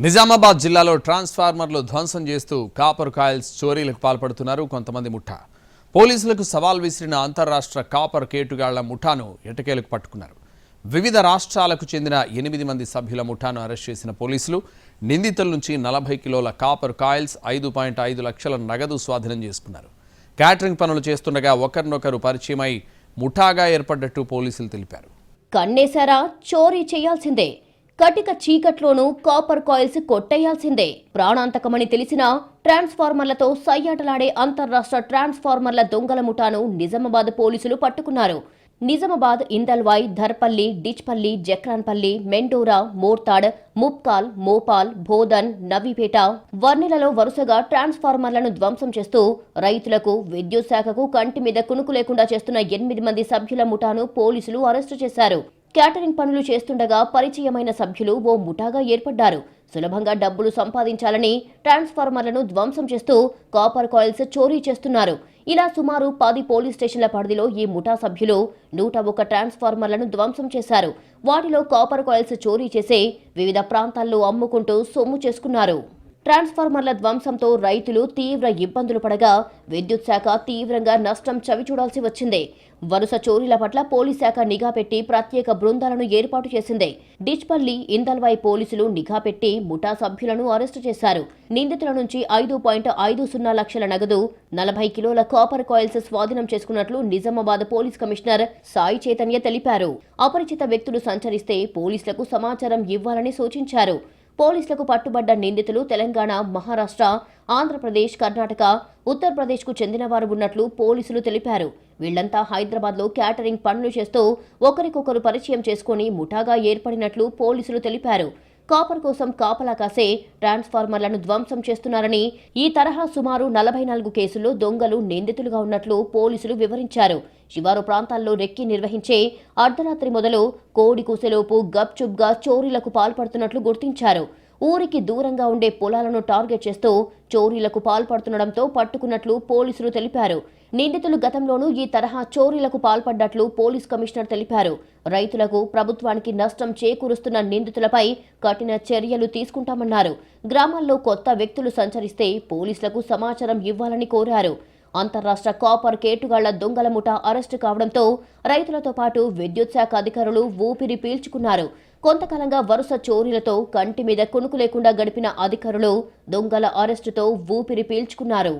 నిజామాబాద్ జిల్లాలో ట్రాన్స్ఫార్మర్లు ధ్వంసం చేస్తూ కాపర్ కాయిల్స్ చోరీలకు పాల్పడుతున్నారు కొంతమంది ముఠా. పోలీసులకు సవాల్ విసిరిన అంతర్రాష్ట్ర కాపర్ కేటుగాళ్ళ ముఠాను ఎటకేలకు పట్టుకున్నారు? వివిధ రాష్ట్రాలకు చెందిన ఎనిమిది మంది సభ్యుల ముఠాను అరెస్ట్ చేసిన పోలీసులు నిందితుల నుంచి నలభై కిలోల కాపర్ కాయిల్స్ ఐదు పాయింట్ ఐదు లక్షల నగదు స్వాధీనం చేసుకున్నారు. క్యాటరింగ్ పనులు చేస్తుండగా ఒకరినొకరు పరిచయమై ముఠాగా ఏర్పడ్డట్టు పోలీసులు తెలిపారు. కన్నేశారా? చోరీ చేయాల్సిందే. కటిక చీకట్లోనూ కాపర్ కాయిల్స్ కొట్టేయాల్సిందే. ప్రాణాంతకమని తెలిసినా ట్రాన్స్ఫార్మర్లతో సయ్యాటలాడే అంతర్రాష్ట్ర ట్రాన్స్ఫార్మర్ల దొంగల ముఠాను నిజామాబాద్ పోలీసులు పట్టుకున్నారు. నిజామాబాద్ ఇందల్వాయ్ ధర్పల్లి డిచ్పల్లి జక్రాన్పల్లి మెండోరా మోర్తాడ్ ముప్కాల్ మోపాల్ బోధన్ నవీపేట వర్ణిలలో వరుసగా ట్రాన్స్ఫార్మర్లను ధ్వంసం చేస్తూ రైతులకు విద్యుత్ శాఖకు కంటి మీద కునుకు లేకుండా చేస్తున్న ఎనిమిది మంది సభ్యుల ముఠాను పోలీసులు అరెస్టు చేశారు. క్యాటరింగ్ పనులు చేస్తుండగా పరిచయమైన సభ్యులు ఓ ముఠాగా ఏర్పడ్డారు. సులభంగా డబ్బులు సంపాదించాలని ట్రాన్స్ఫార్మర్లను ధ్వంసం చేస్తూ కాపర్ కాయిల్స్ చోరీ చేస్తున్నారు. ఇలా సుమారు పది పోలీస్ స్టేషన్ల పరిధిలో ఈ ముఠా సభ్యులు నూట ఒక ట్రాన్స్ఫార్మర్లను ధ్వంసం చేశారు. వాటిలో కాపర్ కాయిల్స్ చోరీ చేసి వివిధ ప్రాంతాల్లో అమ్ముకుంటూ సొమ్ము చేసుకున్నారు. ట్రాన్స్ఫార్మర్ల ధ్వంసంతో రైతులు తీవ్ర ఇబ్బందులు పడగా విద్యుత్ శాఖ తీవ్రంగా నష్టం చవిచూడాల్సి వచ్చింది. వరుస చోరీల పట్ల పోలీస్ శాఖ నిఘా పెట్టి ప్రత్యేక బృందాలను ఏర్పాటు చేసింది. డిచ్పల్లి ఇందల్వాయి పోలీసులు నిఘా పెట్టి ముఠా సభ్యులను అరెస్టు చేశారు. నిందితుల నుంచి ఐదు పాయింట్ ఐదు సున్నా లక్షల నగదు నలభై కిలోల కాపర్ కాయిల్స్ స్వాధీనం చేసుకున్నట్లు నిజామాబాద్ పోలీస్ కమిషనర్ సాయి చైతన్య తెలిపారు. అపరిచిత వ్యక్తులు సంచరిస్తే పోలీసులకు సమాచారం ఇవ్వాలని సూచించారు. పోలీసులకు పట్టుబడ్డ నిందితులు తెలంగాణ మహారాష్ట్ర ఆంధ్రప్రదేశ్ కర్ణాటక ఉత్తరప్రదేశ్కు చెందినవారు ఉన్నట్లు పోలీసులు తెలిపారు. వీళ్ళంతా హైదరాబాద్లో క్యాటరింగ్ పనులు చేస్తూ ఒకరికొకరు పరిచయం చేసుకుని ముఠాగా ఏర్పడినట్లు పోలీసులు తెలిపారు. కాపర్ కోసం కాపలా కాసే ట్రాన్స్ఫార్మర్లను ధ్వంసం చేస్తున్నారని ఈ తరహా సుమారు నలభై నాలుగు కేసుల్లో దొంగలు నిందితులుగా ఉన్నట్లు పోలీసులు వివరించారు. శివారు ప్రాంతాల్లో రెక్కి నిర్వహించే అర్ధరాత్రి మొదలు కోడి కూసేలోపు గప్చుప్గా చోరీలకు పాల్పడుతున్నట్లు గుర్తించారు. ఊరికి దూరంగా ఉండే పొలాలను టార్గెట్ చేస్తూ చోరీలకు పాల్పడుతుండడంతో పట్టుకున్నట్లు పోలీసులు తెలిపారు. నిందితులు గతంలోనూ ఈ తరహా చోరీలకు పాల్పడ్డట్లు పోలీస్ కమిషనర్ తెలిపారు. రైతులకు ప్రభుత్వానికి నష్టం చేకూరుస్తున్న నిందితులపై కఠిన చర్యలు తీసుకుంటామన్నారు. గ్రామాల్లో కొత్త వ్యక్తులు సంచరిస్తే పోలీసులకు సమాచారం ఇవ్వాలని కోరారు. అంతర్రాష్ట్ర కాపర్ కేటుగాళ్ళ దొంగల ముఠ అరెస్టు కావడంతో రైతులతో పాటు విద్యుత్ శాఖ అధికారులు ఊపిరి పీల్చుకున్నారు. కొంతకాలంగా వరుస చోరీలతో కంటి మీద కొనుకు లేకుండా గడిపిన అధికారులు దొంగల అరెస్టుతో ఊపిరి పీల్చుకున్నారు.